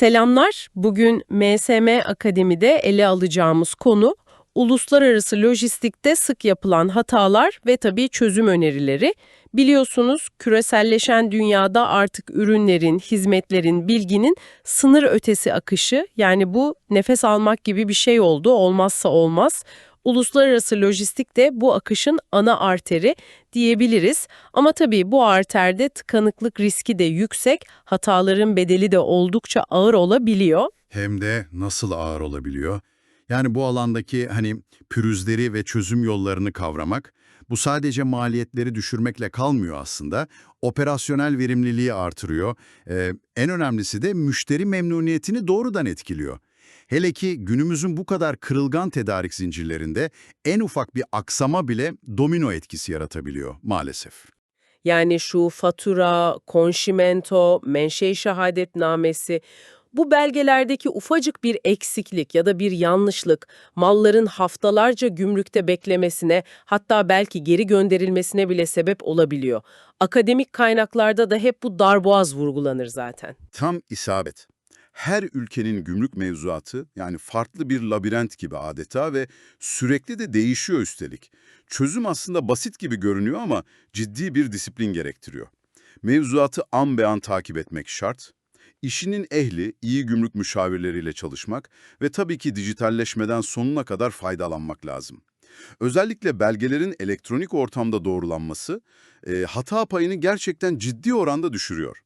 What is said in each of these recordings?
Selamlar. Bugün MSM Akademi'de ele alacağımız konu uluslararası lojistikte sık yapılan hatalar ve tabii çözüm önerileri. Biliyorsunuz küreselleşen dünyada artık ürünlerin, hizmetlerin, bilginin sınır ötesi akışı yani bu nefes almak gibi bir şey oldu olmazsa olmaz. Uluslararası lojistik de bu akışın ana arteri diyebiliriz. Ama tabii bu arterde tıkanıklık riski de yüksek, hataların bedeli de oldukça ağır olabiliyor. Hem de nasıl ağır olabiliyor? Yani bu alandaki hani pürüzleri ve çözüm yollarını kavramak, bu sadece maliyetleri düşürmekle kalmıyor aslında. Operasyonel verimliliği artırıyor. Ee, en önemlisi de müşteri memnuniyetini doğrudan etkiliyor. Hele ki günümüzün bu kadar kırılgan tedarik zincirlerinde en ufak bir aksama bile domino etkisi yaratabiliyor maalesef. Yani şu fatura, konşimento, menşe şehadetnamesi, bu belgelerdeki ufacık bir eksiklik ya da bir yanlışlık malların haftalarca gümrükte beklemesine hatta belki geri gönderilmesine bile sebep olabiliyor. Akademik kaynaklarda da hep bu darboğaz vurgulanır zaten. Tam isabet. Her ülkenin gümrük mevzuatı yani farklı bir labirent gibi adeta ve sürekli de değişiyor üstelik. Çözüm aslında basit gibi görünüyor ama ciddi bir disiplin gerektiriyor. Mevzuatı an be an takip etmek şart. İşinin ehli, iyi gümrük müşavirleriyle çalışmak ve tabii ki dijitalleşmeden sonuna kadar faydalanmak lazım. Özellikle belgelerin elektronik ortamda doğrulanması e, hata payını gerçekten ciddi oranda düşürüyor.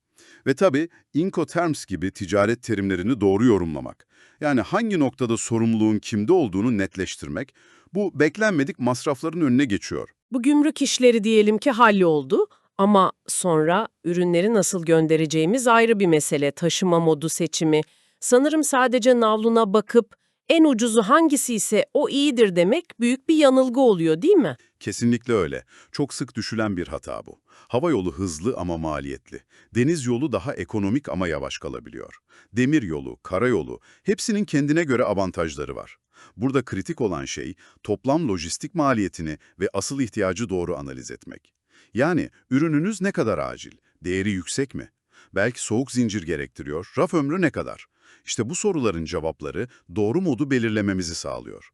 Ve tabii Incoterms gibi ticaret terimlerini doğru yorumlamak. Yani hangi noktada sorumluluğun kimde olduğunu netleştirmek, bu beklenmedik masrafların önüne geçiyor. Bu gümrük işleri diyelim ki halloldu ama sonra ürünleri nasıl göndereceğimiz ayrı bir mesele. Taşıma modu seçimi. Sanırım sadece navluna bakıp en ucuzu hangisi ise o iyidir demek büyük bir yanılgı oluyor değil mi? Kesinlikle öyle. Çok sık düşülen bir hata bu. Hava yolu hızlı ama maliyetli. Deniz yolu daha ekonomik ama yavaş kalabiliyor. Demir yolu, karayolu hepsinin kendine göre avantajları var. Burada kritik olan şey toplam lojistik maliyetini ve asıl ihtiyacı doğru analiz etmek. Yani ürününüz ne kadar acil, değeri yüksek mi? Belki soğuk zincir gerektiriyor, raf ömrü ne kadar? İşte bu soruların cevapları doğru modu belirlememizi sağlıyor.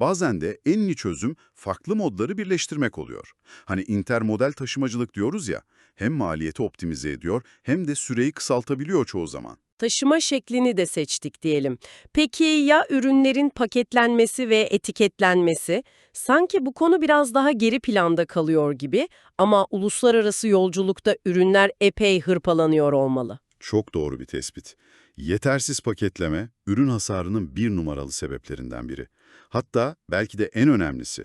Bazen de en iyi çözüm farklı modları birleştirmek oluyor. Hani intermodel taşımacılık diyoruz ya, hem maliyeti optimize ediyor hem de süreyi kısaltabiliyor çoğu zaman. Taşıma şeklini de seçtik diyelim. Peki ya ürünlerin paketlenmesi ve etiketlenmesi? Sanki bu konu biraz daha geri planda kalıyor gibi ama uluslararası yolculukta ürünler epey hırpalanıyor olmalı. Çok doğru bir tespit. Yetersiz paketleme, ürün hasarının bir numaralı sebeplerinden biri. Hatta belki de en önemlisi.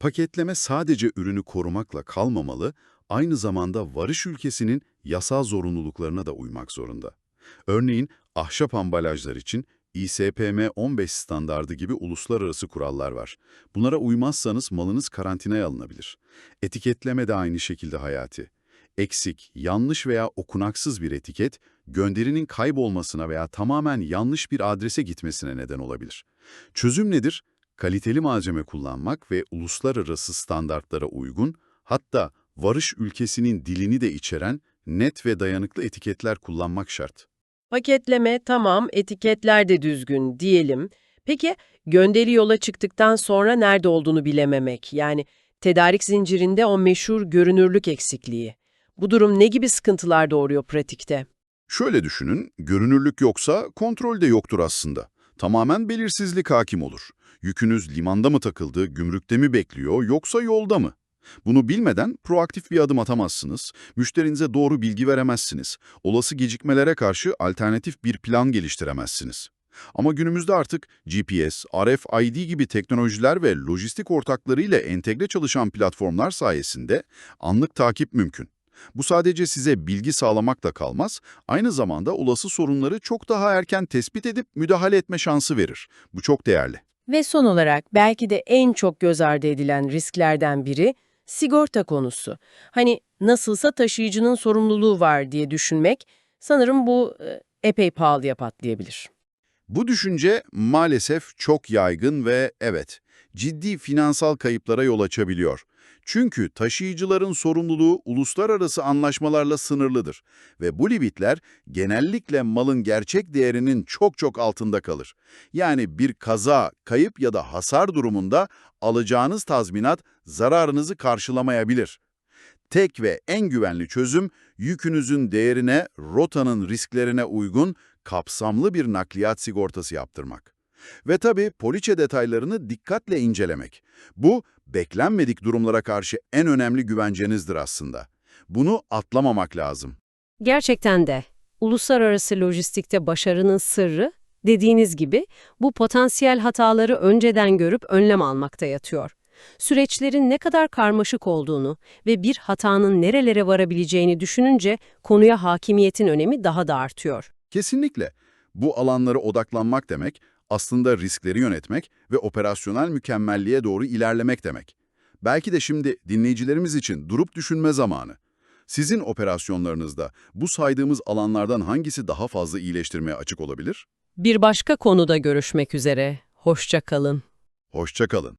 Paketleme sadece ürünü korumakla kalmamalı, aynı zamanda varış ülkesinin yasal zorunluluklarına da uymak zorunda. Örneğin ahşap ambalajlar için ISPM 15 standardı gibi uluslararası kurallar var. Bunlara uymazsanız malınız karantinaya alınabilir. Etiketleme de aynı şekilde hayati. Eksik, yanlış veya okunaksız bir etiket, gönderinin kaybolmasına veya tamamen yanlış bir adrese gitmesine neden olabilir. Çözüm nedir? Kaliteli malzeme kullanmak ve uluslararası standartlara uygun, hatta varış ülkesinin dilini de içeren net ve dayanıklı etiketler kullanmak şart. Paketleme tamam, etiketler de düzgün diyelim. Peki gönderi yola çıktıktan sonra nerede olduğunu bilememek, yani tedarik zincirinde o meşhur görünürlük eksikliği. Bu durum ne gibi sıkıntılar doğuruyor pratikte? Şöyle düşünün, görünürlük yoksa kontrol de yoktur aslında. Tamamen belirsizlik hakim olur. Yükünüz limanda mı takıldı, gümrükte mi bekliyor yoksa yolda mı? Bunu bilmeden proaktif bir adım atamazsınız, müşterinize doğru bilgi veremezsiniz, olası gecikmelere karşı alternatif bir plan geliştiremezsiniz. Ama günümüzde artık GPS, RFID gibi teknolojiler ve lojistik ortaklarıyla entegre çalışan platformlar sayesinde anlık takip mümkün. Bu sadece size bilgi sağlamakla kalmaz, aynı zamanda olası sorunları çok daha erken tespit edip müdahale etme şansı verir. Bu çok değerli. Ve son olarak belki de en çok göz ardı edilen risklerden biri sigorta konusu. Hani nasılsa taşıyıcının sorumluluğu var diye düşünmek sanırım bu e, epey pahalıya patlayabilir. Bu düşünce maalesef çok yaygın ve evet, ciddi finansal kayıplara yol açabiliyor. Çünkü taşıyıcıların sorumluluğu uluslararası anlaşmalarla sınırlıdır ve bu limitler genellikle malın gerçek değerinin çok çok altında kalır. Yani bir kaza, kayıp ya da hasar durumunda alacağınız tazminat zararınızı karşılamayabilir. Tek ve en güvenli çözüm yükünüzün değerine, rotanın risklerine uygun kapsamlı bir nakliyat sigortası yaptırmak. Ve tabii poliçe detaylarını dikkatle incelemek. Bu, beklenmedik durumlara karşı en önemli güvencenizdir aslında. Bunu atlamamak lazım. Gerçekten de uluslararası lojistikte başarının sırrı, dediğiniz gibi bu potansiyel hataları önceden görüp önlem almakta yatıyor. Süreçlerin ne kadar karmaşık olduğunu ve bir hatanın nerelere varabileceğini düşününce konuya hakimiyetin önemi daha da artıyor. Kesinlikle. Bu alanlara odaklanmak demek, aslında riskleri yönetmek ve operasyonel mükemmelliğe doğru ilerlemek demek. Belki de şimdi dinleyicilerimiz için durup düşünme zamanı. Sizin operasyonlarınızda bu saydığımız alanlardan hangisi daha fazla iyileştirmeye açık olabilir? Bir başka konuda görüşmek üzere. Hoşça kalın. Hoşça kalın.